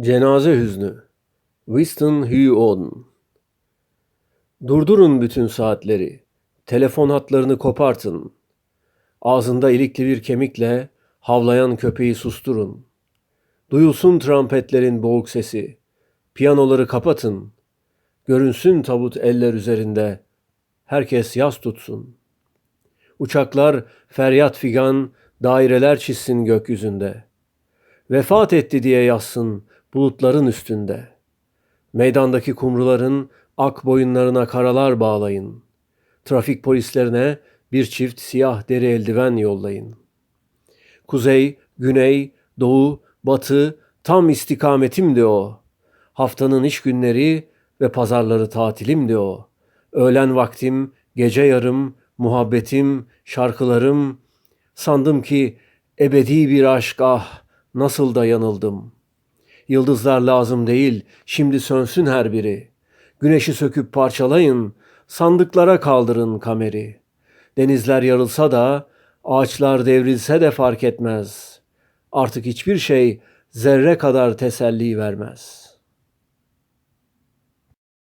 Cenaze Hüznü Winston Hugh Auden Durdurun bütün saatleri, telefon hatlarını kopartın. Ağzında ilikli bir kemikle havlayan köpeği susturun. Duyulsun trampetlerin boğuk sesi, piyanoları kapatın. Görünsün tabut eller üzerinde, herkes yas tutsun. Uçaklar feryat figan, daireler çizsin gökyüzünde. Vefat etti diye yazsın bulutların üstünde. Meydandaki kumruların ak boyunlarına karalar bağlayın. Trafik polislerine bir çift siyah deri eldiven yollayın. Kuzey, güney, doğu, batı tam istikametimdi o. Haftanın iş günleri ve pazarları tatilimdi o. Öğlen vaktim, gece yarım, muhabbetim, şarkılarım. Sandım ki ebedi bir aşk ah nasıl da yanıldım. Yıldızlar lazım değil, şimdi sönsün her biri. Güneşi söküp parçalayın, sandıklara kaldırın kameri. Denizler yarılsa da, ağaçlar devrilse de fark etmez. Artık hiçbir şey zerre kadar teselli vermez.''